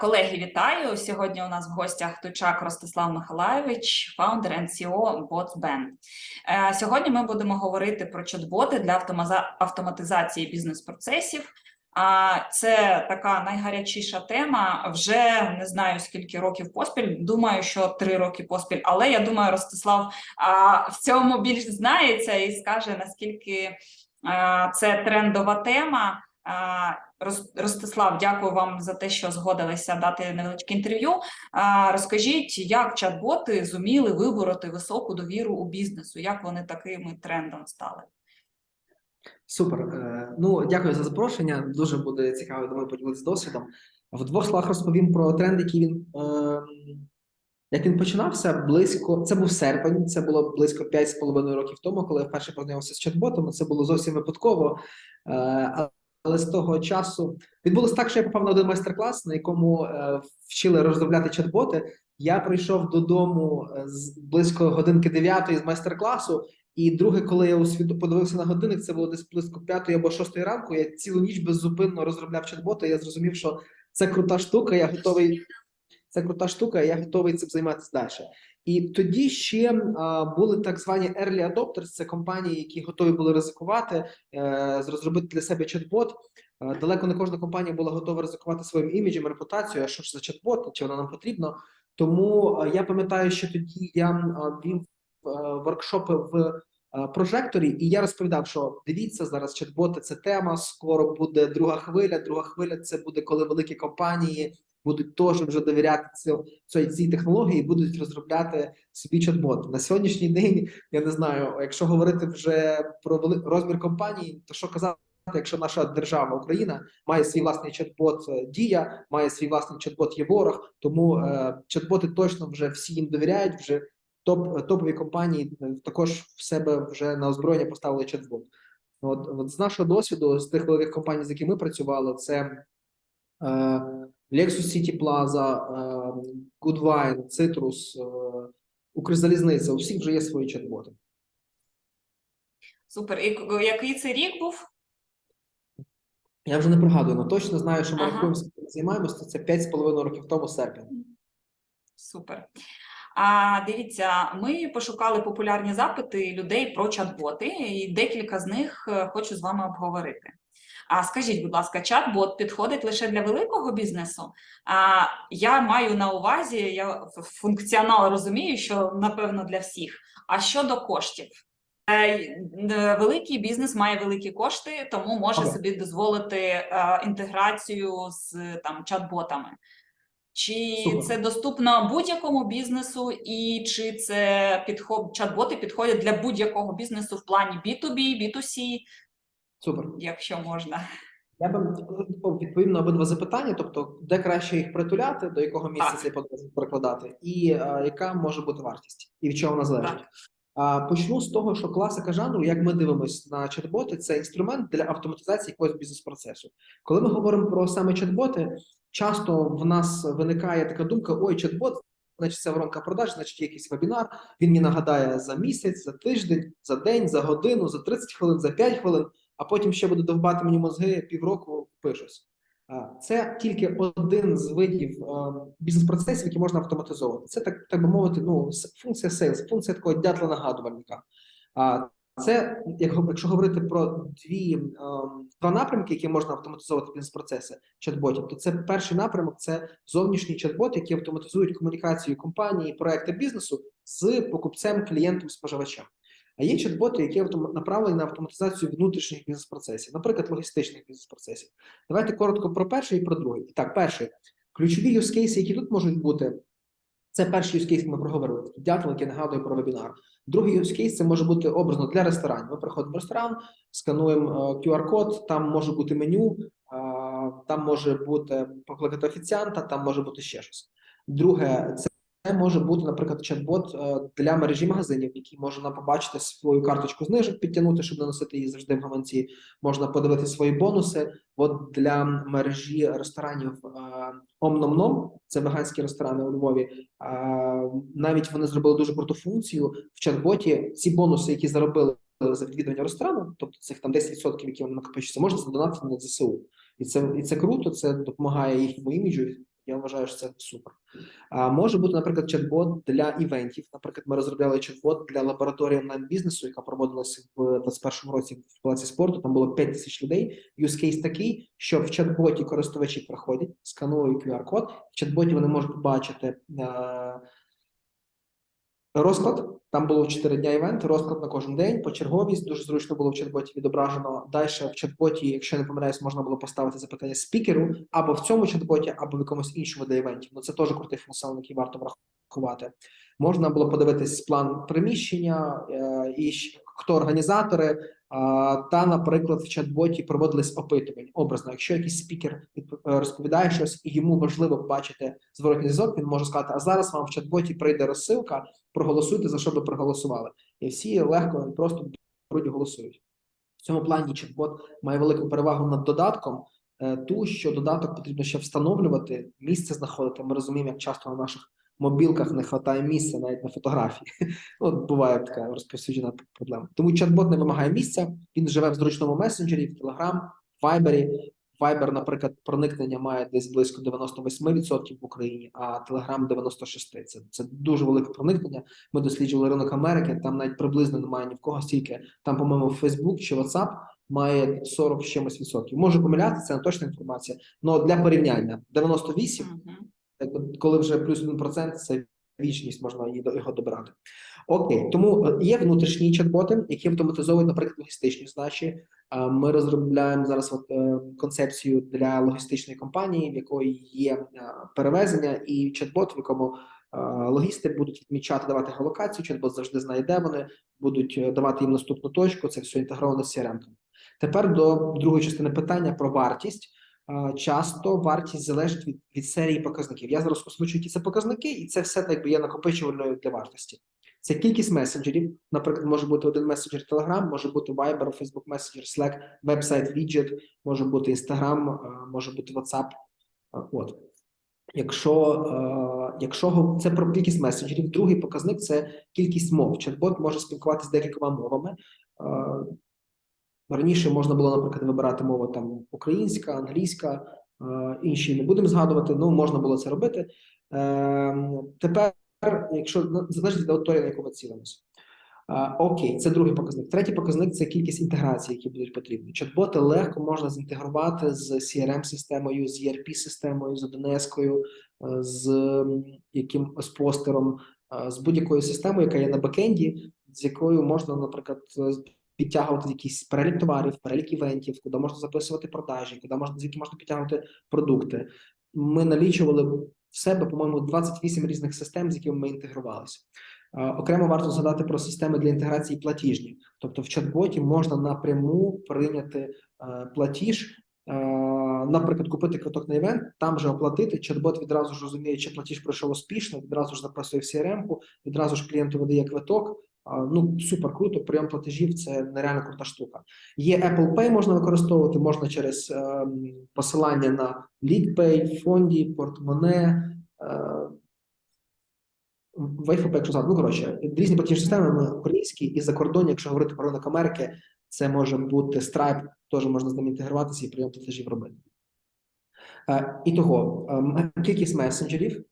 Колеги, вітаю! Сьогодні у нас в гостях Тучак Ростислав Михайлович, фаундер NCO BotsBand. Е, Сьогодні ми будемо говорити про чат-боти для автоматизації бізнес-процесів. Це така найгарячіша тема. Вже не знаю скільки років поспіль. Думаю, що три роки поспіль. Але я думаю, Ростислав в цьому більш знається і скаже наскільки це трендова тема. Ростислав, дякую вам за те, що згодилися дати невеличке інтерв'ю. Розкажіть, як чат-боти зуміли вибороти високу довіру у бізнесу? Як вони такими трендом стали? Супер. Е, Ну, дякую за запрошення. Дуже буде цікаво, думаю, поділитися досвідом. В двох словах розповім про тренд, який він ем, як він починався близько. Це був серпень, це було близько 5,5 років тому, коли я вперше познайомився з чат-ботами. Це було зовсім випадково. Але з того часу відбулося так, що я попав на один майстер-клас, на якому е, вчили розробляти чат-боти. Я прийшов додому е, з близько годинки 9 з майстер-класу. І друге, коли я усвідо подивився на годинник, це було десь близько п'ятої або шостої ранку. Я цілу ніч беззупинно розробляв чат-боти. Я зрозумів, що це крута штука. Я готовий. Це крута штука, я готовий цим займатися далі. І тоді ще були так звані early adopters, це компанії, які готові були ризикувати, е, розробити для себе чат-бот. Е, далеко не кожна компанія була готова ризикувати своїм іміджем, репутацією. А що ж за чат-бот, чи воно нам потрібно? Тому е, я пам'ятаю, що тоді я вів воркшопи в прожекторі, і я розповідав, що дивіться зараз чат-боти це тема. Скоро буде друга хвиля. Друга хвиля це буде коли великі компанії будуть теж вже довіряти цій, цій технології, і будуть розробляти собі чат-бот. На сьогоднішній день я не знаю, якщо говорити вже про розмір компанії, то що казати, якщо наша держава Україна має свій власний чат-бот е, Дія, має свій власний чат-бот Єворог, тому е, чат-боти точно вже всі їм довіряють. Вже топ топові компанії е, також в себе вже на озброєння поставили чат-бот. От, от з нашого досвіду, з тих великих компаній, з якими ми працювали, це е, Lexus City Plaza, е, Goodwine, Citrus, е, Укрзалізниця. У всіх вже є свої чат-боти. Супер. І який це рік був? Я вже не пригадую, але точно знаю, що ми Ага. рахуємося, займаємося. Це 5,5 років тому серпень. Супер. А дивіться, ми пошукали популярні запити людей про чат-боти, і декілька з них е, хочу з вами обговорити. А скажіть, будь ласка, чат-бот підходить лише для великого бізнесу? А я маю на увазі, я функціонал розумію, що напевно для всіх. А щодо коштів? Е, е, Великий бізнес має великі кошти, тому може Ага. собі дозволити е, інтеграцію з там чат-ботами. Чи Супер. це доступно будь-якому бізнесу, і чи це підход чат-боти підходять для будь-якого бізнесу в плані B2B, B2C, Супер. якщо можна? Я би відповім на обидва запитання, тобто, де краще їх притуляти, до якого місця цей подорож перекладати, і е, яка може бути вартість, і від чого вона залежить. Так. А почну з того, що класика жанру, як ми дивимося на чат-боти, це інструмент для автоматизації якогось бізнес-процесу. Коли ми говоримо про саме чат-боти, часто в нас виникає така думка: ой, чат-бот, значить, це воронка продаж, значить, якийсь вебінар. Він мені нагадає за місяць, за тиждень, за день, за годину, за 30 хвилин, за 5 хвилин, а потім ще буде довбати мені мозги півроку пишусь. Це тільки один з видів е, бізнес-процесів, які можна автоматизовувати. Це так, так би мовити, ну функція sales, функція такого дятла нагадувальника. Це, як якщо говорити про дві ем, два напрямки, які можна автоматизовувати бізнес-процеси чат-ботів, то це перший напрямок це зовнішні чат-боти, які автоматизують комунікацію компанії, проекти бізнесу з покупцем, клієнтом, споживачем. А є чат-боти, які направлені на автоматизацію внутрішніх бізнес-процесів, наприклад, логістичних бізнес-процесів. Давайте коротко про перший і про другий. Так, перший ключові cases, які тут можуть бути. Це перший use case, ми проговорили. Дятел, який нагадує про вебінар. Другий case – це може бути образно для ресторанів. Ми приходимо в ресторан, скануємо е, QR-код, там може бути меню, е, там може бути покликати офіціанта, там може бути ще щось. Друге, це може бути, наприклад, чат-бот е, для мережі магазинів, який може нам побачити свою карточку знижок, підтягнути, щоб не носити її завжди в гаманці. Можна подивити свої бонуси. От для мережі ресторанів е, Ом-Ном-Ном, це веганські ресторани у Львові. е, Навіть вони зробили дуже круту функцію в чат-боті. Ці бонуси, які заробили за відвідування ресторану, тобто цих там 10%, які вони накопичуються, можна задонатити на ЗСУ. І це і це круто, це допомагає їхньому іміджу. Я вважаю, що це супер. А може бути, наприклад, чат-бот для івентів. Наприклад, ми розробляли чат-бот для лабораторії онлайн-бізнесу, яка проводилася в 2021 році в палаці спорту. Там було 5 тисяч людей. Case такий, що в чат-боті користувачі приходять, сканують QR-код. В чат-боті вони можуть бачити е- розклад. Там було 4 дня івент, розклад на кожен день, почерговість. Дуже зручно було в чат-боті відображено. Далі в чат-боті, якщо не помиляюсь, можна було поставити запитання спікеру або в цьому чат-боті, або в якомусь іншому для івентів. Ну це теж крутий функціонал, який варто врахувати. Можна було подивитись план приміщення е, і хто організатори. Та, наприклад, в чат-боті проводились опитування. Образно, якщо якийсь спікер е, розповідає щось, і йому важливо бачити зворотній зв'язок, він може сказати: а зараз вам в чат-боті прийде розсилка, проголосуйте за що ви проголосували. І всі легко і просто беруть голосують. В цьому плані чат-бот має велику перевагу над додатком. е, Ту, що додаток потрібно ще встановлювати, місце знаходити. Ми розуміємо, як часто на наших мобілках не вистачає місця навіть на фотографії. От буває така розповсюджена проблема. Тому чат-бот не вимагає місця. Він живе в зручному месенджері, в Telegram, в Viber. Viber, наприклад, проникнення має десь близько 98% в Україні, а Telegram 96%. Це, це дуже велике проникнення. Ми досліджували ринок Америки. Там навіть приблизно немає ні в кого стільки. Там, по-моєму, Facebook чи WhatsApp має 40 з чимось відсотків. Можу помилятися, це не точна інформація. але для порівняння 98 Мгм. Якби коли вже плюс 1%, це вічність, можна його добирати. Окей, тому е, є внутрішні чат-боти, які автоматизовують, наприклад, логістичні задачі. А Ми розробляємо зараз от, е, концепцію для логістичної компанії, в якої є е, перевезення, і чат-бот, в якому логісти будуть відмічати, давати геолокацію. Чат-бот завжди знає, де вони будуть давати їм наступну точку. Це все інтегровано з CRM. Тепер до другої частини питання про вартість. Часто вартість залежить від, від серії показників. Я зараз озвучу, які це показники, і це все так якби є накопичувальною для вартості. Це кількість месенджерів. Наприклад, може бути один месенджер Telegram, може бути Viber, Facebook Messenger, Slack, веб-сайт Widget, може бути Instagram, е, може бути WhatsApp. Е, От. Якщо, е, якщо це про кількість месенджерів, другий показник це кількість мов. Чат-бот може спілкуватися декількома мовами. Раніше можна було, наприклад, вибирати мову там українська, англійська, е, інші не будемо згадувати. Ну можна було це робити. Е, тепер, якщо ну, залежить від аудиторії, на яку ми цілимося. Е, окей, це другий показник. Третій показник це кількість інтеграцій, які будуть потрібні. Чат-боти легко можна зінтегрувати з CRM-системою, з ERP-системою, з е, з яким з постером, з будь-якою системою, яка є на бекенді, з якою можна, наприклад, підтягувати якийсь перелік товарів, перелік івентів, куди можна записувати продажі, куди можна звідки можна підтягувати продукти. Ми налічували в себе, по-моєму, 28 різних систем, з якими ми інтегрувалися. Окремо варто згадати про системи для інтеграції платіжні. Тобто в чат-боті можна напряму прийняти е, платіж, е, наприклад, купити квиток на івент, там же оплатити. Чат-бот відразу ж розуміє, чи платіж пройшов успішно, відразу ж записує в CRM-ку, відразу ж клієнту видає квиток. Ну, супер круто, прийом платежів це нереально крута штука. Є Apple Pay, можна використовувати, можна через е, посилання на LeadPay, фонді, портмоне, е, Wayfair, якщо згадати. Ну, коротше, різні платіжні системи, ми українські і закордонні, якщо говорити про ринок Америки, це може бути Stripe, теж можна з ним інтегруватися і прийом платежів робити. Е, І того, ем, кількість месенджерів, е,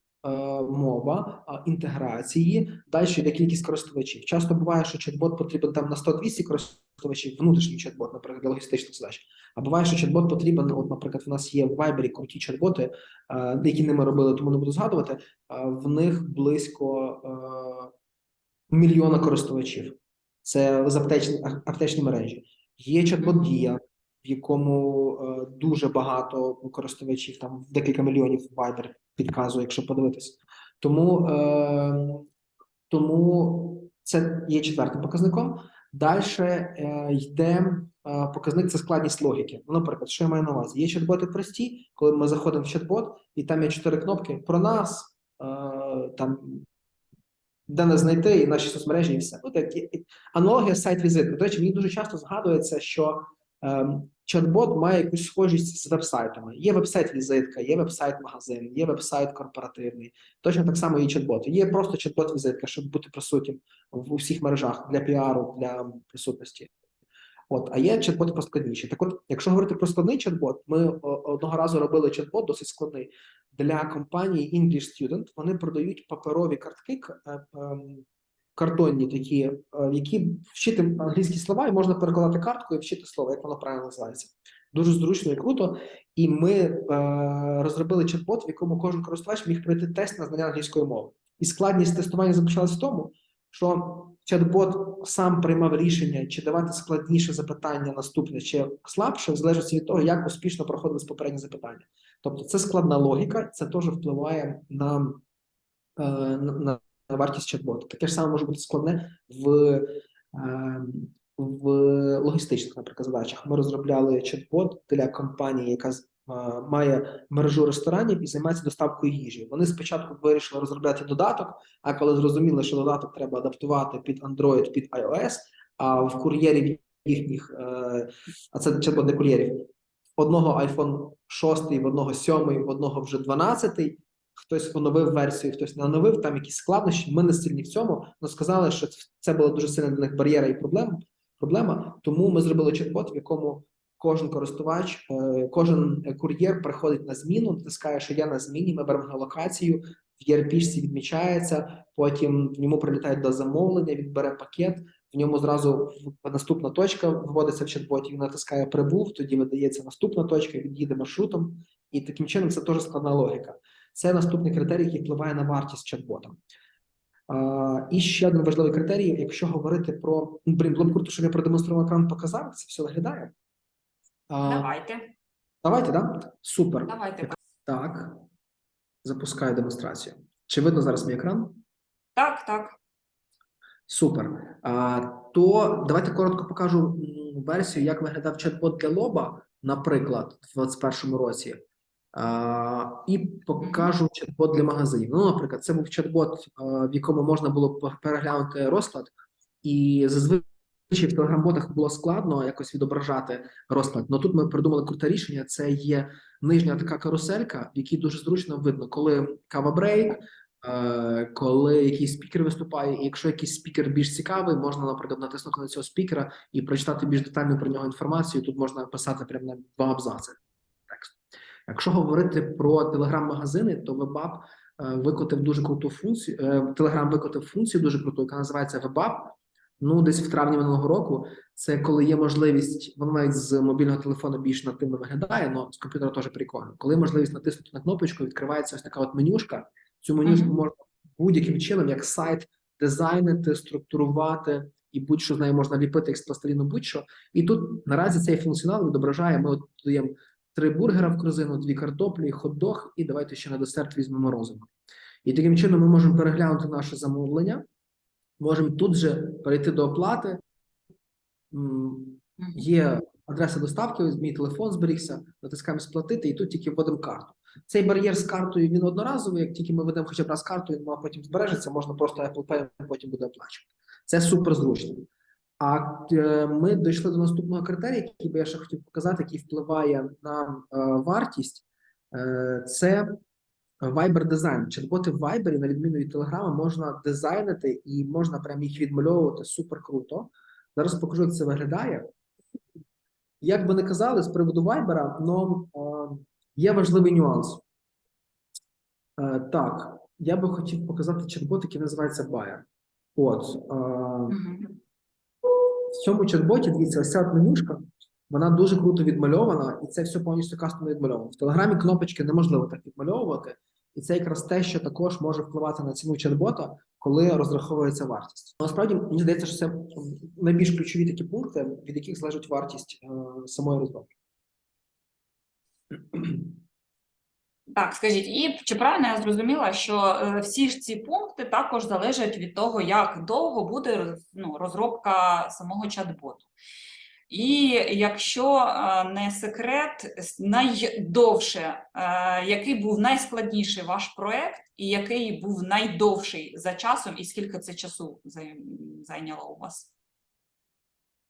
мова, е, інтеграції, далі йде кількість користувачів. Часто буває, що чат-бот потрібен там на 100-200 користувачів, внутрішній чат-бот, наприклад, для логістичних задач. А буває, що чат-бот потрібен, от, наприклад, в нас є в Viber круті чат-боти, е, які не ми робили, тому не буду згадувати. е, В них близько мільйона користувачів. Це з аптечні, аптечні мережі. Є чат-бот Дія, в якому е, дуже багато користувачів, там декілька мільйонів Viber підказує, якщо подивитися. Тому, е, тому це є четвертим показником. Далі е, йде е, показник це складність логіки. Ну, наприклад, що я маю на увазі? Є чат-боти прості, коли ми заходимо в чат-бот, і там є чотири кнопки про нас, е, там де нас знайти, і наші соцмережі, і все. Ну, так, аналогія сайт візитки. До речі, мені дуже часто згадується, що чат-бот має якусь схожість з вебсайтами. Є вебсайт-візитка, є вебсайт-магазин, є вебсайт корпоративний. Точно так само і чат-боти. Є просто чат-бот-візитка, щоб бути присутнім в усіх мережах для піару, для присутності. От, а є чат-боти проскладніші. Так от, якщо говорити про складний чат-бот, ми одного разу робили чат-бот досить складний для компанії English Student. Вони продають паперові картки, е, ем, картонні такі, е, які вчити англійські слова, і можна перекладати картку і вчити слово, як воно правильно називається. Дуже зручно і круто. І ми е, розробили чат-бот, в якому кожен користувач міг пройти тест на знання англійської мови. І складність тестування заключалася в тому, що чат-бот сам приймав рішення, чи давати складніше запитання наступне, чи слабше, в залежності від того, як успішно проходились попередні запитання. Тобто, це складна логіка, це теж впливає на, е, на, на вартість чат-боту. Таке ж саме може бути складне в, е, в логістичних, наприклад, задачах. Ми розробляли чат-бот для компанії, яка е, має мережу ресторанів і займається доставкою їжі. Вони спочатку вирішили розробляти додаток, а коли зрозуміли, що додаток треба адаптувати під Android, під iOS, а в кур'єрів їхніх, е, а це чат-бот для кур'єрів, одного iPhone 6, в одного 7, в одного вже 12, хтось оновив версію, хтось не оновив, там якісь складнощі. Ми не сильні в цьому, але сказали, що це була дуже сильна для них бар'єра і проблема. проблема. Тому ми зробили чат-бот, в якому кожен користувач, е, кожен кур'єр приходить на зміну, натискає, що я на зміні, ми беремо локацію, в ERP-шці відмічається, потім в ньому прилітає до замовлення, він бере пакет, в ньому зразу наступна точка вводиться в чат-боті, він натискає прибув, тоді видається наступна точка, він їде маршрутом, і таким чином це теж складна логіка. Це наступний критерій, який впливає на вартість чат-бота. І ще один важливий критерій, якщо говорити про ну, блін, було б круто, щоб я продемонстрував екран, показав, як це все виглядає. А, Давайте, Давайте, да? Супер. давайте. Так. Запускаю демонстрацію. Чи видно зараз мій екран? Так, так. Супер. А, то давайте коротко покажу версію, як виглядав чат-бот для лоба, наприклад, в 2021 році. І покажу чат-бот для магазинів. Ну, наприклад, це був чат-бот, в якому можна було переглянути розклад, і зазвичай в телеграм-ботах було складно якось відображати розклад. Ну тут ми придумали круте рішення. Це є нижня така каруселька, в якій дуже зручно видно, коли кава брейк, Е, коли якийсь спікер виступає, і якщо якийсь спікер більш цікавий, можна, наприклад, натиснути на цього спікера і прочитати більш детальну про нього інформацію. Тут можна писати прямо на два абзаци. Якщо говорити про телеграм-магазини, то WebApp е, викотив дуже круту функцію. Telegram викотив функцію дуже круту, яка називається WebApp. Ну, десь в травні минулого року. Це коли є можливість, воно навіть з мобільного телефону більш нативно виглядає, але з комп'ютера теж прикольно. Коли є можливість натиснути на кнопочку, відкривається ось така от менюшка. Цю менюшку Мгм. можна будь-яким чином, як сайт, дизайнити, структурувати, і будь-що з нею можна ліпити як з пластиліну, будь-що. І тут наразі цей функціонал відображає. Ми от додаємо три бургера в корзину, дві картоплі, хот-дог, і давайте ще на десерт візьмемо морозиво. І таким чином ми можемо переглянути наше замовлення, можемо тут же перейти до оплати. Є адреса доставки, мій телефон зберігся, натискаємо сплатити, і тут тільки вводимо карту. Цей бар'єр з картою він одноразовий. Як тільки ми ведемо хоча б раз карту, він потім збережеться, можна просто Apple Pay потім буде оплачувати. Це супер зручно. А е, ми дійшли до наступного критерія, який би я ще хотів показати, який впливає на е, вартість. Е, це Viber дизайн. Чат-боти в Viber, на відміну від Telegram, можна дизайнити і можна прям їх відмальовувати супер круто. Зараз покажу, як це виглядає. Як би не казали з приводу Viber, але є важливий нюанс. Так, я би хотів показати чат-бот, який називається Bayer. От е. В цьому чат-боті, дивіться, ось ця менюшка, вона дуже круто відмальована, і це все повністю кастомно відмальовано. В Телеграмі кнопочки неможливо так відмальовувати, і це якраз те, що також може впливати на ціну чат-бота, коли розраховується вартість. Насправді мені здається, що це найбільш ключові такі пункти, від яких залежить вартість е, самої розробки. Так, скажіть, і чи правильно я зрозуміла, що е, всі ж ці пункти також залежать від того, як довго буде ну, розробка самого чат-боту? І якщо е, не секрет, найдовше, е, який був найскладніший ваш проект, і який був найдовший за часом, і скільки це часу зайняло у вас?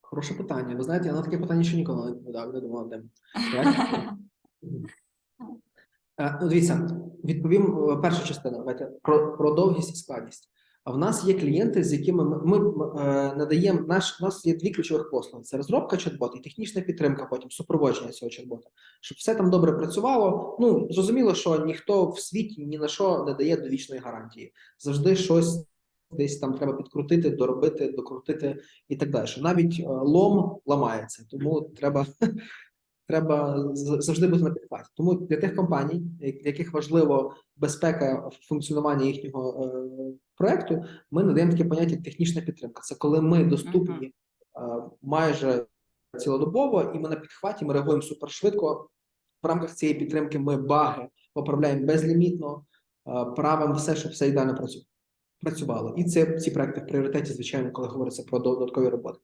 Хороше питання. Ви знаєте, я на таке питання ще ніколи не відповідав, не думав, де. Е, Ну, дивіться, відповім е, перша частина. Давайте про, про довгість і складність. А в нас є клієнти, з якими ми, ми е, надаємо наш. У нас є дві ключових послуги: це розробка чат-бота і технічна підтримка, потім супроводження цього чат-бота. Щоб все там добре працювало. Ну зрозуміло, що ніхто в світі ні на що не дає довічної гарантії. Завжди щось десь там треба підкрутити, доробити, докрутити і так далі. Навіть е, лом ламається, тому треба. Треба завжди бути на підхваті. Тому для тих компаній, для яких важливо безпека функціонування їхнього е, проекту, ми надаємо таке поняття технічна підтримка. Це коли ми доступні е, майже цілодобово, і ми на підхваті, ми реагуємо супершвидко. В рамках цієї підтримки ми баги поправляємо безлімітно, е, правимо все, щоб все ідеально працю- працювало. І це ці проекти в пріоритеті, звичайно, коли говориться про додаткові роботи.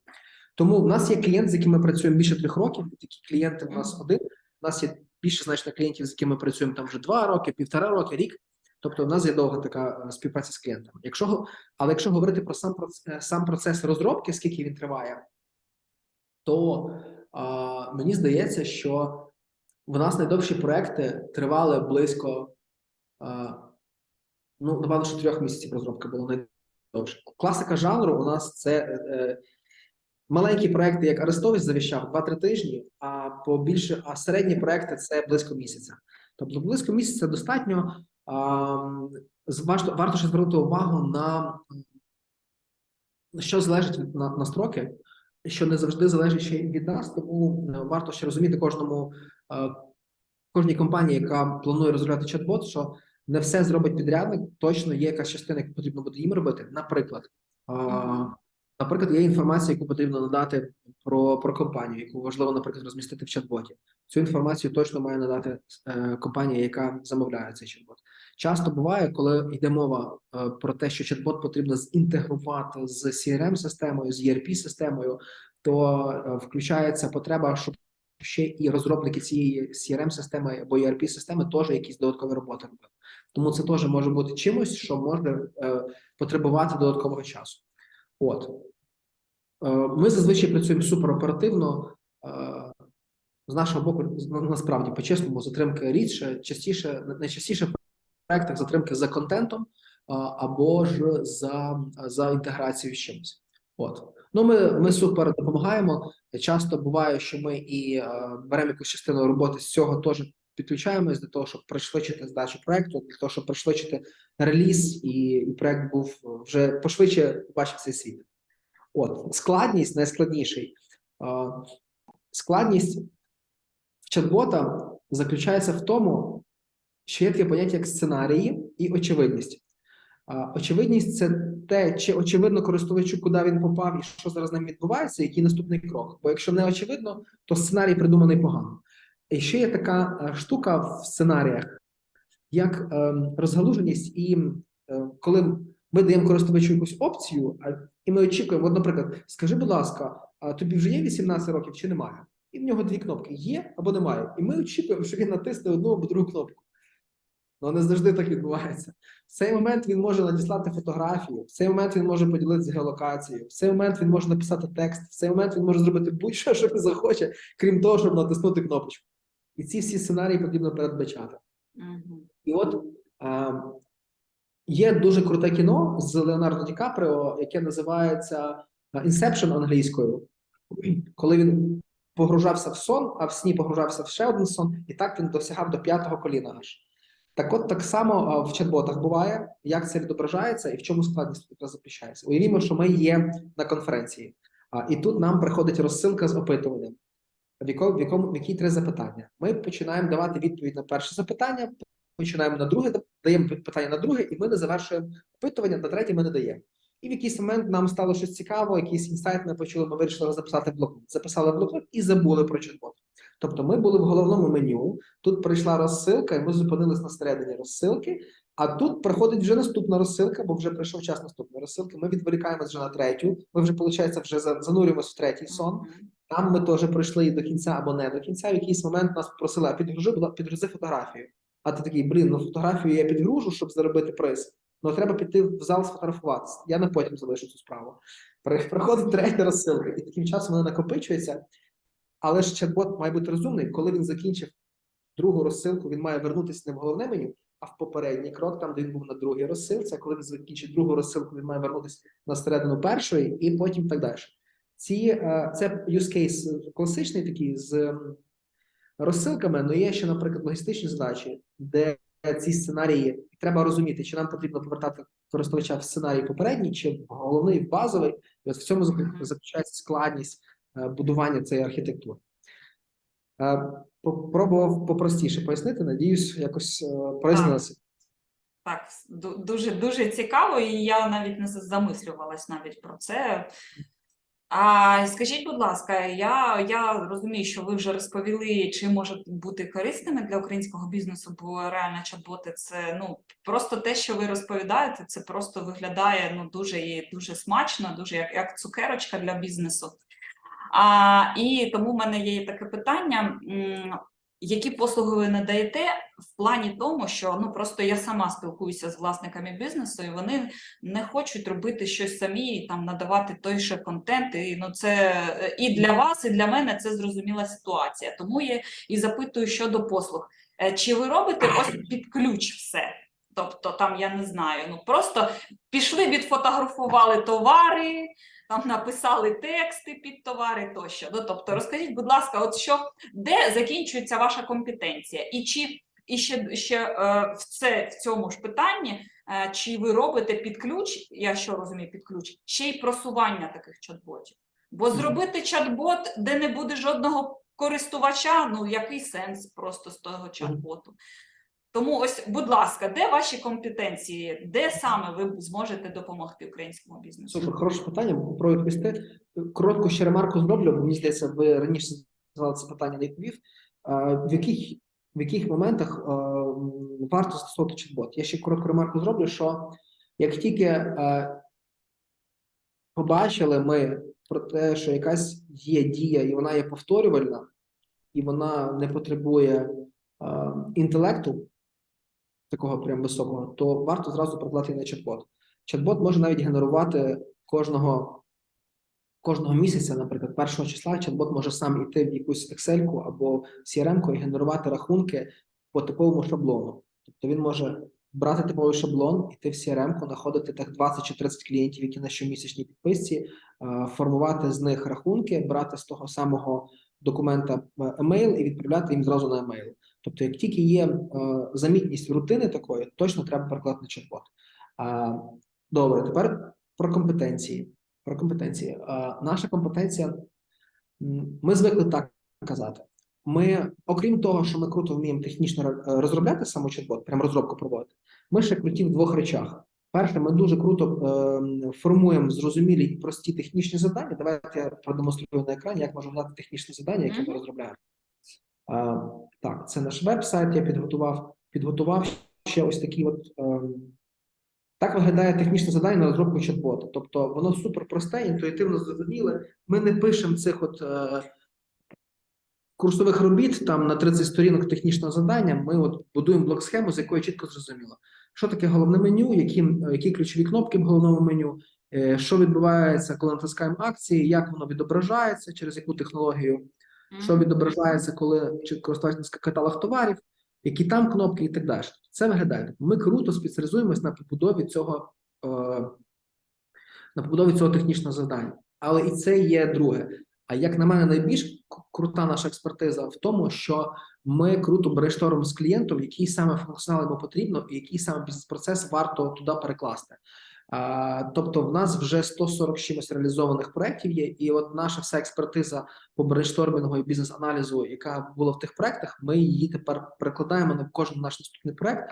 Тому в нас є клієнт, з яким ми працюємо більше трьох років. і Такі клієнти в нас один. У нас є більше значно клієнтів, з якими ми працюємо там вже два роки, півтора роки, рік. Тобто, в нас є довга така е, співпраця з клієнтами. Якщо але якщо говорити про сам процес, сам процес розробки, скільки він триває, то а, мені здається, що в нас найдовші проекти тривали близько а, ну, напевно, що трьох місяців розробки було найдовше. Класика жанру у нас це е, маленькі проекти, як Арестович завіщав 2-3 тижні, а по більше, а середні проекти це близько місяця. Тобто близько місяця достатньо. А, варто, варто ще звернути увагу на що залежить від на, на строки, що не завжди залежить ще від нас, тому е, варто ще розуміти кожному е, кожній компанії, яка планує розробляти чат-бот, що не все зробить підрядник, точно є якась частина, яку потрібно буде їм робити. Наприклад, а. Наприклад, є інформація, яку потрібно надати про, про компанію, яку важливо, наприклад, розмістити в чат-боті. Цю інформацію точно має надати е, компанія, яка замовляє цей чат-бот. Часто буває, коли йде мова е, про те, що чат-бот потрібно зінтегрувати з CRM-системою, з ERP-системою, то е, включається потреба, щоб ще і розробники цієї CRM-системи або ERP-системи теж якісь додаткові роботи робили. Тому це теж може бути чимось, що може е, потребувати додаткового часу. От ми зазвичай працюємо супероперативно. Е, з нашого боку, на- насправді, по-чесному, затримки рідше, частіше, найчастіше в проектах затримки за контентом або ж за, за інтеграцією з чимось. От. Ну, ми, ми супер допомагаємо. Часто буває, що ми і е, беремо якусь частину роботи з цього теж підключаємось для того, щоб пришвидшити здачу проекту, для того, щоб пришвидшити реліз, і, і проект був вже пошвидше бачив цей світ. От складність найскладніший. Складність чат-бота заключається в тому, що є таке поняття як сценарії і очевидність. Очевидність це те, чи очевидно користувачу, куди він попав і що зараз з ним відбувається, який наступний крок. Бо якщо не очевидно, то сценарій придуманий погано. І ще є така е, штука в сценаріях, як е, розгалуженість, і е, коли ми даємо користувачу якусь опцію, а, і ми очікуємо, от, наприклад, скажи, будь ласка, а тобі вже є 18 років чи немає? І в нього дві кнопки: є або немає. І ми очікуємо, що він натисне одну або другу кнопку. Ну, не завжди так відбувається. В цей момент він може надіслати фотографію, в цей момент він може поділитися геолокацією, в цей момент він може написати текст, в цей момент він може зробити будь-що, що він захоче, крім того, щоб натиснути кнопочку. І ці всі сценарії потрібно передбачати. Мгм. І от е, є дуже круте кіно з Леонардо Ді Капріо, яке називається Inception англійською, коли він погружався в сон, а в сні погружався в ще один сон, і так він досягав до п'ятого коліна аж. Так от так само е, в чат-ботах буває, як це відображається і в чому складність заключається. Уявімо, що ми є на конференції, і тут нам приходить розсилка з опитуванням, в якому, в якому в якій три запитання. Ми починаємо давати відповідь на перше запитання, починаємо на друге, даємо питання на друге, і ми не завершуємо опитування, на третє ми не даємо. І в якийсь момент нам стало щось цікаво, якийсь інсайт ми почули, ми вирішили записати в блокнот. Записали блокнот і забули про чат-бот. Тобто ми були в головному меню, тут прийшла розсилка, і ми зупинились на середині розсилки, а тут приходить вже наступна розсилка, бо вже прийшов час наступної розсилки. Ми відволікаємося вже на третю. Ми вже, виходить, вже за- занурюємося в третій сон. Там ми теж пройшли і до кінця або не до кінця. В якийсь момент нас попросили, а підгружи, підгрузи фотографію. А ти такий, блін, ну фотографію я підгружу, щоб заробити приз. Ну треба піти в зал сфотографуватися. Я на потім залишу цю справу. При- Приходить третя розсилка, і таким часом вона накопичується. Але ж чат-бот має бути розумний, коли він закінчив другу розсилку, він має вернутися не в головне меню, а в попередній крок, там де він був на другій розсилці, а коли він закінчить другу розсилку, він має вернутися на середину першої, і потім так далі. Ці е, це use case класичний такий з розсилками. але є ще, наприклад, логістичні задачі, де ці сценарії треба розуміти, чи нам потрібно повертати користувача в сценарій попередній, чи в головний, в базовий. І от в цьому заключається складність е, будування цієї архітектури. Е, Попробував попростіше пояснити. Надіюсь, якось е, прояснилося. Так, дуже дуже цікаво, і я навіть не замислювалась навіть про це. А скажіть, будь ласка, я, я розумію, що ви вже розповіли, чи можуть бути корисними для українського бізнесу, бо реально чат-боти це ну просто те, що ви розповідаєте, це просто виглядає ну дуже і дуже смачно, дуже як, як цукерочка для бізнесу. А, і тому в мене є таке питання. Які послуги ви надаєте в плані тому, що ну просто я сама спілкуюся з власниками бізнесу, і вони не хочуть робити щось самі і там надавати той же контент. І ну це і для вас, і для мене це зрозуміла ситуація. Тому я і запитую щодо послуг. Е, Чи ви робите ось під ключ все? Тобто, там я не знаю, ну просто пішли, відфотографували товари, там написали тексти під товари тощо. Ну, тобто, розкажіть, будь ласка, от що де закінчується ваша компетенція, і чи і ще, ще е, в це в цьому ж питанні, е, чи ви робите під ключ, я що розумію, під ключ, ще й просування таких чат-ботів? Бо зробити чат-бот, де не буде жодного користувача, ну який сенс просто з того чат-боту? Тому ось, будь ласка, де ваші компетенції, де саме ви зможете допомогти українському бізнесу? Супер, хороше питання. Попробую відповісти. Коротку ще ремарку зроблю. Мені здається, ви раніше задали це питання, не відповів. Е, В яких, в яких моментах е, варто застосовувати чат-бот? Я ще коротку ремарку зроблю, що як тільки е, побачили ми про те, що якась є дія, і вона є повторювальна, і вона не потребує інтелекту такого прям високого, то варто зразу прокладати на чат-бот. Чат-бот може навіть генерувати кожного, кожного місяця, наприклад, першого числа чат-бот може сам іти в якусь Excel або CRM і генерувати рахунки по типовому шаблону. Тобто він може брати типовий шаблон, іти в CRM, знаходити тих 20 чи 30 клієнтів, які на щомісячній підписці, е, формувати з них рахунки, брати з того самого документа е, емейл і відправляти їм зразу на емейл. Тобто, як тільки є е, замітність рутини такої, точно треба перекладати на чат-бот. А, Добре, тепер про компетенції. Про компетенції. А, наша компетенція, ми звикли так казати. Ми, окрім того, що ми круто вміємо технічно е, розробляти саме чат-бот, прям розробку проводити, ми ще круті в двох речах. Перше, ми дуже круто е, формуємо зрозумілі і прості технічні завдання. Давайте я продемонструю на екрані, як може виглядати технічне завдання, яке ми розробляємо. А, так, це наш веб-сайт. Я підготував, підготував ще ось такі от. ем, так виглядає технічне завдання на розробку чат-бота. Тобто воно супер просте, інтуїтивно зрозуміле. Ми не пишемо цих от е, курсових робіт там на 30 сторінок технічного завдання. Ми от будуємо блок-схему, з якої чітко зрозуміло, що таке головне меню, які, які ключові кнопки в головному меню, е, що відбувається, коли натискаємо акції, як воно відображається, через яку технологію що відображається, коли користувач каталог товарів, які там кнопки і так далі. Це виглядає. Ми круто спеціалізуємось на побудові цього, е, на побудові цього технічного завдання. Але і це є друге. А як на мене, найбільш крута наша експертиза в тому, що ми круто брейшторимо з клієнтом, який саме функціонал йому потрібно, і який саме бізнес-процес варто туди перекласти. А, тобто, в нас вже 140 з чимось реалізованих проєктів є, і от наша вся експертиза по брейнштормінгу і бізнес-аналізу, яка була в тих проектах, ми її тепер перекладаємо на кожен наш наступний проект.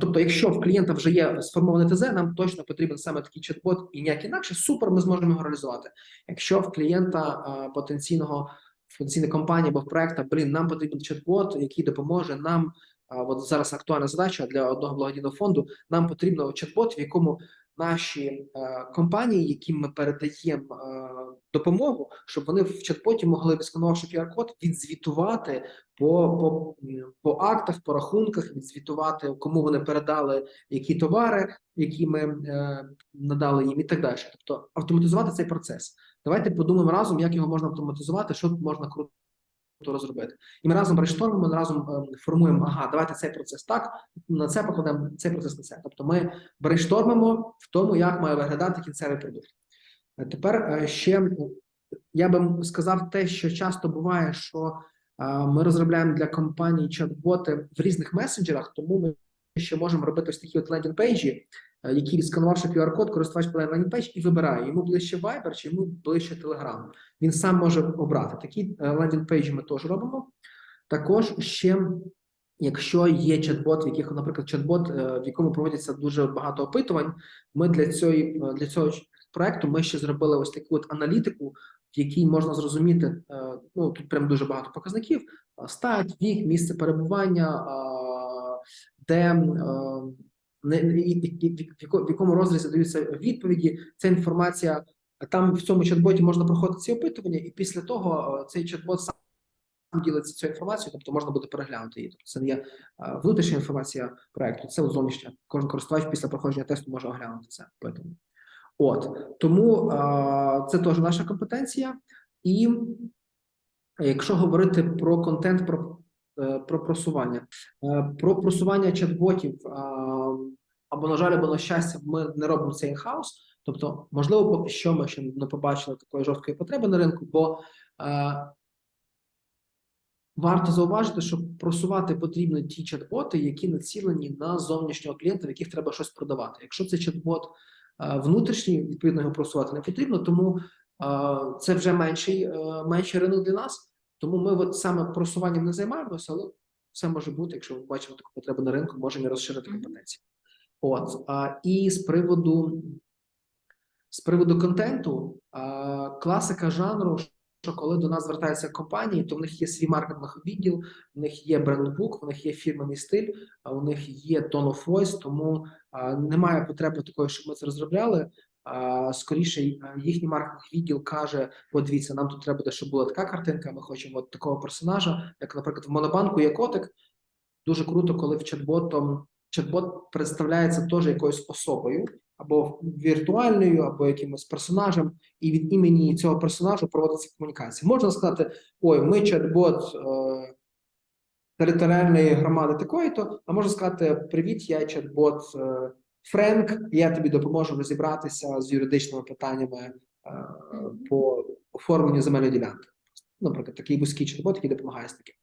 Тобто, якщо в клієнта вже є сформований ТЗ, нам точно потрібен саме такий чат-бот і ніяк інакше, супер, ми зможемо його реалізувати. Якщо в клієнта потенційного потенційної компанії або проекта, блін, нам потрібен чат-бот, який допоможе нам. От зараз актуальна задача для одного благодійного фонду. Нам потрібно чат-бот, в якому наші е, компанії, яким ми передаємо е, допомогу, щоб вони в чат-боті могли, відсканувавши QR-код, відзвітувати по, по, по актах, по рахунках, відзвітувати, кому вони передали які товари, які ми е, надали їм, і так далі. Тобто автоматизувати цей процес. Давайте подумаємо разом, як його можна автоматизувати, що можна круто розробити. І ми разом брейнштормимо, ми разом е, формуємо, ага, давайте цей процес так, на це покладемо цей процес на це. Тобто ми брейнштормимо в тому, як має виглядати кінцевий продукт. Е, Тепер е, ще я би сказав те, що часто буває, що е, ми розробляємо для компаній чат-боти в різних месенджерах, тому ми ще можемо робити ось такі от лендінг-пейджі, е, які сканувавши QR-код, користувач подає лендінг-пейдж і вибирає йому ближче Viber чи йому ближче Telegram. Він сам може обрати. Такі е, лендінг-пейджі ми теж робимо. Також ще, якщо є чат-бот, в яких, наприклад, чат-бот, е, в якому проводяться дуже багато опитувань, ми для цього, для цього проекту ми ще зробили ось таку от аналітику, в якій можна зрозуміти, е, ну тут прям дуже багато показників: е, стать, вік, місце перебування, е, де е, в якому розрізі даються відповіді. Ця інформація там в цьому чат-боті можна проходити ці опитування, і після того е, цей чат-бот сам ділиться цією інформацією, тобто можна буде переглянути її. Тобто це не є е, внутрішня інформація проекту, це зовнішня. Кожен користувач після проходження тесту може оглянути це опитування. От тому е, це теж наша компетенція. І якщо говорити про контент, про, про просування, Е, про просування чат-ботів, е, або, на жаль, або на щастя, ми не робимо це in-house. Тобто, можливо, поки що ми ще не побачили такої жорсткої потреби на ринку, бо е, варто зауважити, що просувати потрібно ті чат-боти, які націлені на зовнішнього клієнта, в яких треба щось продавати. Якщо це чат-бот е, внутрішній, відповідно його просувати не потрібно, тому е, це вже менший, е, менший ринок для нас. Тому ми от саме просуванням не займаємося, але все може бути, якщо ми бачимо таку потребу на ринку, можемо розширити компетенції. От а, і з приводу з приводу контенту, а, класика жанру, що коли до нас звертаються компанії, то в них є свій маркетинг відділ, в них є брендбук, в них є фірменний стиль, а у них є tone of voice, тому а, немає потреби такої, щоб ми це розробляли. Скоріше їхній маркетинг відділ каже: от дивіться, нам тут треба, щоб була така картинка. Ми хочемо от такого персонажа, як, наприклад, в монобанку є котик. Дуже круто, коли в чат-ботом чат-бот представляється теж якоюсь особою, або віртуальною, або якимось персонажем, і від імені цього персонажу проводиться комунікація. Можна сказати: ой, ми чат-бот е, територіальної громади такої-то, а можна сказати: Привіт, я чат-бот е, Френк, я тобі допоможу розібратися з юридичними питаннями е, по оформленню земельної ділянки. Наприклад, такий вузький чат-бот, який допомагає з таким.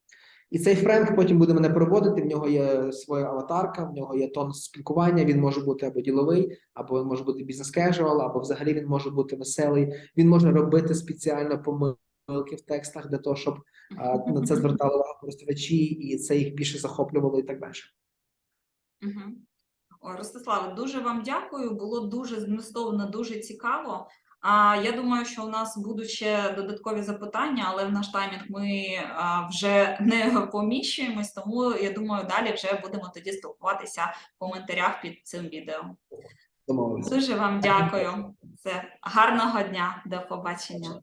І цей Френк потім буде мене проводити. В нього є своя аватарка, в нього є тон спілкування. Він може бути або діловий, або він може бути бізнес-кежуал, або взагалі він може бути веселий. Він може робити спеціально помилки в текстах для того, щоб а, на це звертали увагу користувачі, і це їх більше захоплювало і так далі. Ой, Ростиславе, дуже вам дякую. Було дуже змістовно, дуже цікаво. А я думаю, що у нас будуть ще додаткові запитання, але в наш таймінг ми вже не поміщуємось, тому я думаю, далі вже будемо тоді спілкуватися в коментарях під цим відео. Дуже вам дякую. Все гарного дня, до побачення.